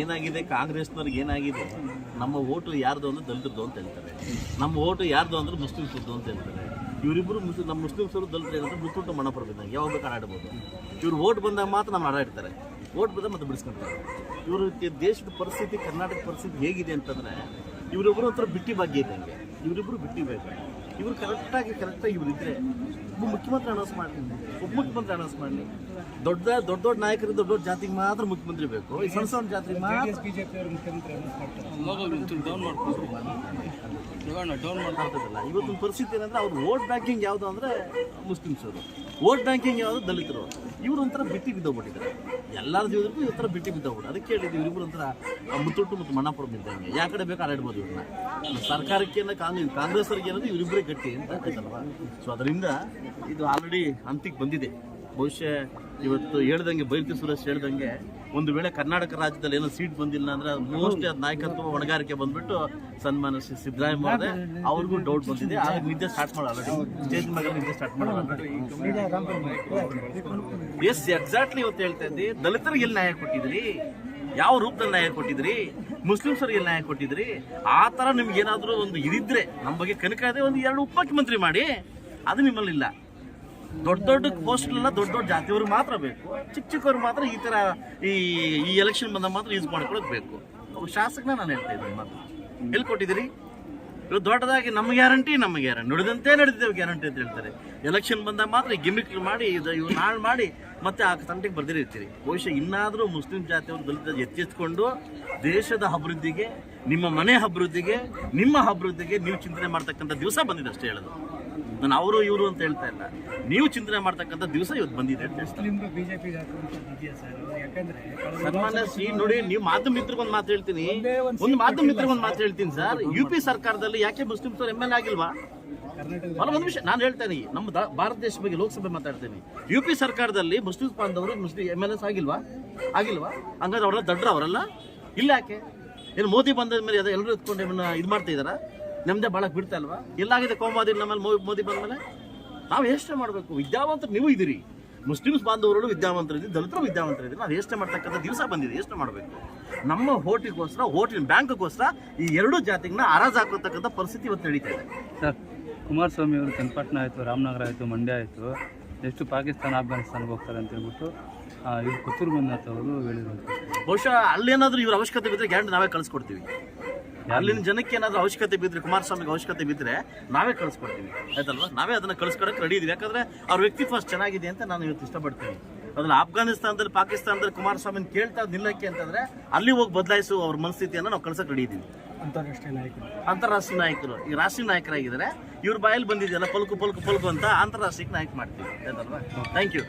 ಏನಾಗಿದೆ, ಕಾಂಗ್ರೆಸ್ನವ್ರಿಗೆ ಏನಾಗಿದೆ, ನಮ್ಮ ಓಟು ಯಾರ್ದು ಅಂದ್ರೆ ದಲಿತರದು ಅಂತ ಹೇಳ್ತಾರೆ. ನಮ್ಮ ಓಟು ಯಾರ್ದು ಅಂದ್ರೆ ಮುಸ್ಲಿಮ್ಸದ್ದು ಅಂತ ಹೇಳ್ತಾರೆ. ಇವರಿಬ್ಬರು ಮುಸ್ಲಿಂ ನಮ್ಮ ಮುಸ್ಲಿಮ್ಸರು ದಲಿತರು ಏನಂದ್ರೆ ಮುಸ್ಲಿಮ್ ಮಣ ಬಿದ್ದಂಗೆ ಯಾವಾಗ ಬೇಕಾದ್ರೆ ಆಡಬಹುದು ಇವ್ರು ಓಟ್ ಬಂದಾಗ ಮಾತ್ರ ನಮ್ಮ ಆಡಾಡ್ತಾರೆ ಓಟ್ ಬಂದಾಗ ಮತ್ತೆ ಬಿಡಿಸ್ಕೊಂತಾರೆ. ಇವರು ದೇಶದ ಪರಿಸ್ಥಿತಿ ಕರ್ನಾಟಕ ಪರಿಸ್ಥಿತಿ ಹೇಗಿದೆ ಅಂತಂದ್ರೆ ಇವರಿಬ್ಬರು ಒಂಥರ ಬಿಟ್ಟಿ ಭಾಗ್ಯ ಇದ್ದಂಗೆ ಇವರಿಬ್ಬರು ಬಿಟ್ಟಿ ಬೇಕು ಇವರು ಕರೆಕ್ಟಾಗಿ ಕರೆಕ್ಟಾಗಿ ಇವರು ಇದ್ದರೆ ಒಬ್ಬ ಮುಖ್ಯಮಂತ್ರಿ ಅನೌನ್ಸ್ ಮಾಡಲಿ. ಒಬ್ಬ ಮುಖ್ಯಮಂತ್ರಿ ಅನೌನ್ಸ್ ಮಾಡಲಿ. ದೊಡ್ಡ ದೊಡ್ಡ ದೊಡ್ಡ ನಾಯಕರು ದೊಡ್ಡ ದೊಡ್ಡ ಜಾತಿಗೆ ಮಾತ್ರ ಮುಖ್ಯಮಂತ್ರಿ ಬೇಕು. ಈ ಸಣ್ಣ ಸಣ್ಣ ಜಾತ್ರೆ ಮಾತ್ರ ಬಿಜೆಪಿ ಅವರು ಮುಖ್ಯಮಂತ್ರಿ ಅನೌನ್ಸ್ ಮಾಡ್ತಾರೆ. ಡೌನ್ ಇವತ್ತಿನ ಪರಿಸ್ಥಿತಿ ಏನಂದ್ರೆ ಅವ್ರು ವೋಟ್ ಬ್ಯಾಂಕಿಂಗ್ ಯಾವುದು ಅಂದ್ರೆ ಮುಸ್ಲಿಮ್ಸ್ ಅವರು. ವೋಟ್ ಬ್ಯಾಂಕಿಂಗ್ ಯಾವುದು ದಲಿತರು ಇವರು ಒಂಥರ ಬಿಟ್ಟಿ ಬಿದ್ದೋಗ್ಬಿಟ್ಟಿದ್ದಾರೆ. ಎಲ್ಲರ ಜೀವನಕ್ಕೂ ಈ ಥರ ಬಿಟ್ಟಿ ಬಿದ್ದವು ಅದಕ್ಕೆ ಹೇಳಿದ್ವಿ ಇವರಿಬ್ರು ಒಂಥರ ಮುತ್ತುಟ್ಟು ಮತ್ತು ಮಣ್ಣಾಪುರ ಬಿದ್ದಂಗೆ ಯಾವ ಕಡೆ ಬೇಕು ಆಡಾಡ್ಬೋದು ಇವ್ರನ್ನ. ಸರ್ಕಾರಕ್ಕೆ ಏನೋ ಕಾಂಗ್ರೆಸ್ ಕಾಂಗ್ರೆಸ್ ಅವ್ರಿಗೆ ಏನಂದ್ರೆ ಇವರಿಬ್ಬರೇ ಗಟ್ಟಿ ಅಂತ ಆಯ್ತಲ್ವಾ ಸೊ ಅದರಿಂದ ಇದು ಆಲ್ರೆಡಿ ಅಂತಿಗೆ ಬಂದಿದೆ. ಬಹುಶಃ ಇವತ್ತು ಹೇಳ್ದಂಗೆ ಬೈರ್ತಿ ಸುರೇಶ್ ಹೇಳ್ದಂಗೆ ಒಂದು ವೇಳೆ ಕರ್ನಾಟಕ ರಾಜ್ಯದಲ್ಲಿ ಏನೋ ಸೀಟ್ ಬಂದಿಲ್ಲ ಅಂದ್ರೆ ಮೋಸ್ಟ್ಲಿ ಅದು ನಾಯಕತ್ವ ಹೊಣೆಗಾರಿಕೆ ಬಂದ್ಬಿಟ್ಟು ಸನ್ಮಾನ ಶ್ರೀ ಸಿದ್ದರಾಮಯ್ಯ ಅವರೇ ಅವ್ರಿಗೂ ಡೌಟ್ ಬಂದಿದೆ. ಆಗ ನಿದ್ದೆ ಸ್ಟಾರ್ಟ್ ಮಾಡಲ್ಲ ಆಲ್ರೆಡಿ ಸ್ಟೇಜ್ ಮೇಲೆ ನಿದ್ದೆ ಸ್ಟಾರ್ಟ್ ಮಾಡಲ್ಲ ಎಸ್ ಎಕ್ಸಾಕ್ಟ್ಲಿ ಇವತ್ತು ಹೇಳ್ತಾ ಇದ್ದೀವಿ ದಲಿತರಿಗೆ ಎಲ್ಲಿ ನ್ಯಾಯ ಕೊಟ್ಟಿದ್ರಿ? ಯಾವ ರೂಪದಲ್ಲಿ ನ್ಯಾಯ ಕೊಟ್ಟಿದ್ರಿ? ಮುಸ್ಲಿಮ್ಸರಿಗೆ ನ್ಯಾಯ ಕೊಟ್ಟಿದ್ರಿ? ಆ ಥರ ನಿಮ್ಗೆ ಏನಾದರೂ ಒಂದು ಇದಿದ್ರೆ ನಮ್ಮ ಬಗ್ಗೆ ಕನಕ ಇದೆ ಒಂದು ಎರಡು ಉಪಮುಖ್ಯಮಂತ್ರಿ ಮಾಡಿ ಅದು ನಿಮ್ಮಲ್ಲಿಲ್ಲ. ದೊಡ್ಡ ದೊಡ್ಡ ಪೋಸ್ಟ್ಲೆಲ್ಲ ದೊಡ್ಡ ದೊಡ್ಡ ಜಾತಿಯವರು ಮಾತ್ರ ಬೇಕು. ಚಿಕ್ಕ ಚಿಕ್ಕವ್ರು ಮಾತ್ರ ಈ ಥರ ಈ ಈ ಎಲೆಕ್ಷನ್ ಬಂದಾಗ ಮಾತ್ರ ಯೂಸ್ ಮಾಡ್ಕೊಳ್ಳೋದು ಬೇಕು. ಅವ್ರು ಶಾಸಕನ ನಾನು ಹೇಳ್ತಾ ಇದ್ದೀನಿ ಮಾತು. ಎಲ್ಲಿ ಕೊಟ್ಟಿದ್ದೀರಿ ಇವ್ರು ದೊಡ್ಡದಾಗಿ ನಮ್ಮ ಗ್ಯಾರಂಟಿ ನಮ್ಮ ಗ್ಯಾರಂಟಿ. ನುಡಿದಂತೆ ನಡೆದಿದ್ದೇವೆ ಗ್ಯಾರಂಟಿ ಅಂತ ಹೇಳ್ತಾರೆ. ಎಲೆಕ್ಷನ್ ಬಂದಾಗ ಮಾತ್ರ ಗಿಮಿಕ್ ಮಾಡಿ, ಇದು ಇವು ನಾಳು ಮಾಡಿ ಮತ್ತೆ ಆ ತಂಟೆಗೆ ಬರ್ದಿರಿರ್ತೀರಿ ಬಹುಶಃ ಇನ್ನಾದರೂ ಮುಸ್ಲಿಂ ಜಾತಿಯವರು ದಲಿತ ಎತ್ತೆತ್ಕೊಂಡು ದೇಶದ ಅಭಿವೃದ್ಧಿಗೆ, ನಿಮ್ಮ ಮನೆ ಅಭಿವೃದ್ಧಿಗೆ, ನಿಮ್ಮ ಅಭಿವೃದ್ಧಿಗೆ ನೀವು ಚಿಂತನೆ ಮಾಡ್ತಕ್ಕಂಥ ದಿವಸ ಬಂದಿದೆ ಅಷ್ಟೇ ಹೇಳೋದು. ನಾನು ಅವರು ಇವರು ಅಂತ ಹೇಳ್ತಾ ಇಲ್ಲ. ನೀವು ಚಿಂತನೆ ಮಾಡ್ತಕ್ಕಂಥ ದಿವಸ ಇವತ್ತು ಬಂದಿದೆ ಅಂತ ಸನ್ಮಾನ್ಯ ಶ್ರೀ ನೋಡಿ ನೀವು ಮಾಧ್ಯಮ ಮಿತ್ರಗೊಂದು ಒಂದು ಮಾತು ಹೇಳ್ತೀನಿ. ಒಂದು ಮಾಧ್ಯಮ ಮಿತ್ರಗೊಂದು ಒಂದು ಮಾತು ಹೇಳ್ತೀನಿ ಸರ್. ಯು ಪಿ ಸರ್ಕಾರದಲ್ಲಿ ಯಾಕೆ ಮುಸ್ಲಿಮ್ಸ್ ಎಂ ಎಲ್ ಆಗಿಲ್ವಾ? ಅಲ್ಲ ಒಂದು ವಿಷಯ ನಾನು ಹೇಳ್ತೇನೆ ನಮ್ಮ ಭಾರತ ದೇಶ ಬಗ್ಗೆ ಲೋಕಸಭೆ ಮಾತಾಡ್ತೇನೆ. ಯು ಪಿ ಸರ್ಕಾರದಲ್ಲಿ ಮುಸ್ಲಿಂ ಬಾಂಧವರು ಮುಸ್ಲಿಂ ಎಂ ಎಲ್ ಎಸ್ ಆಗಿಲ್ವಾ? ಆಗಿಲ್ವಾ? ಹಂಗಾದ್ರೆ ಅವರೆಲ್ಲ ದಡ್ರ ಅವರೆಲ್ಲ? ಇಲ್ಲ ಯಾಕೆ? ಏನು ಮೋದಿ ಬಂದ ಮೇಲೆ ಅದು ಎಲ್ಲರೂ ಎತ್ಕೊಂಡು ಇದು ಮಾಡ್ತಾ ಇದಾರಾ ನಮ್ದೇ ಬಾಳಕ್ಕೆ ಬಿಡ್ತಾ ಅಲ್ವಾ ಎಲ್ಲಾಗಿದೆ ಕೋಮಾದಿ ನಮ್ಮಲ್ಲಿ ಮೋದಿ ಬಂದ ಮೇಲೆ ನಾವು ಯೋಚನೆ ಮಾಡಬೇಕು? ವಿದ್ಯಾವಂತರು ನೀವು ಇದ್ದೀರಿ ಮುಸ್ಲಿಮ್ಸ್ ಬಾಂಧವರು ವಿದ್ಯಾವಂತರು ಇದ್ದೀರಿ ದಲಿತರು ವಿದ್ಯಾವಂತರು ಇದ್ದೀರಿ. ನಾವು ಯೋಚನೆ ಮಾಡ್ತಕ್ಕಂಥ ದಿವಸ ಬಂದಿದೆ ಎಷ್ಟು ಮಾಡಬೇಕು? ನಮ್ಮ ಹೋಟಿಗೋಸ್ಕರ ಹೋಟಿನ ಬ್ಯಾಂಕ್ಗೋಸ್ಕರ ಈ ಎರಡು ಜಾತಿಗಳನ್ನ ಅರಾಜ್ ಹಾಕೋತಕ್ಕಂಥ ಪರಿಸ್ಥಿತಿ ಇವತ್ತು ನಡೀತಾ ಇದೆ. ಸರ್ ಕುಮಾರಸ್ವಾಮಿ ಅವರು ಚನ್ನಪಟ್ಟಣ ಆಯಿತು ರಾಮನಗರ ಆಯಿತು ಮಂಡ್ಯ ಆಯಿತು ಎಷ್ಟು ಪಾಕಿಸ್ತಾನ ಆಫ್ಘಾನಿಸ್ತಾನಕ್ಕೆ ಹೋಗ್ತಾರೆ ಅಂತ ಹೇಳ್ಬಿಟ್ಟು ಇವ್ರು ಪುತ್ತೂರು ಮಂಜುನಾಥ್ ಅವರು ಹೇಳಿದ್ರು ಬಹುಶಃ ಅಲ್ಲೇನಾದರೂ ಇವ್ರ ಅವಶ್ಯಕತೆ ಬಿದ್ದರೆ ಗ್ಯಾರಂಟಿ ನಾವೇ ಕಳಿಸ್ಕೊಡ್ತೀವಿ. ಅಲ್ಲಿನ ಜನಕ್ಕೆ ಏನಾದ್ರು ಅವಶ್ಯಕತೆ ಬಿದ್ದರೆ ಕುಮಾರಸ್ವಾಮಿಗೆ ಅವಶ್ಯಕತೆ ಬಿದ್ದರೆ ನಾವೇ ಕಳಿಸ್ಕೊಡ್ತೀವಿ. ಆಯ್ತಲ್ವಾ? ನಾವೇ ಅದನ್ನ ಕಳಿಸ್ಕೊಡಕ್ಕೆ ರೆಡಿ ಇದೀವಿ. ಯಾಕಂದ್ರೆ ಅವ್ರ ವ್ಯಕ್ತಿತ್ವ ಫಸ್ಟ್ ಚೆನ್ನಾಗಿದೆ ಅಂತ ನಾನು ಇವತ್ತು ಇಷ್ಟಪಡ್ತೀನಿ. ಅದನ್ನ ಆಫ್ಘಾನಿಸ್ತಾನದಲ್ಲಿ ಪಾಕಿಸ್ತಾನದಲ್ಲಿ ಕುಮಾರಸ್ವಾಮಿನ ಕೇಳ್ತಾ ನಿಲ್ಲಕ್ಕೆ ಅಂತಂದ್ರೆ ಅಲ್ಲಿ ಹೋಗಿ ಬದಲಾಯಿಸುವ ಅವ್ರ ಮನಸ್ಥಿತಿಯನ್ನು ನಾವು ಕಳ್ಸಕ್ಕೆ ರೆಡಿ ಇದ್ದೀವಿ ಅಂತಾರಾಷ್ಟ್ರೀಯ ನಾಯಕರು. ಅಂತಾರಾಷ್ಟ್ರೀಯ ನಾಯಕರು. ಈ ರಾಷ್ಟ್ರೀಯ ನಾಯಕರಾಗಿದ್ದಾರೆ. ಇವ್ರ ಬಾಯಲ್ಲಿ ಬಂದಿದೆಯಲ್ಲ ಪಲ್ಕು ಪಲ್ಕು ಪಲ್ಕು ಅಂತ ಅಂತಾರಾಷ್ಟ್ರೀಯ ನಾಯಕ ಮಾಡ್ತೀವಿ. ಆಯ್ತಲ್ವಾ? Thank you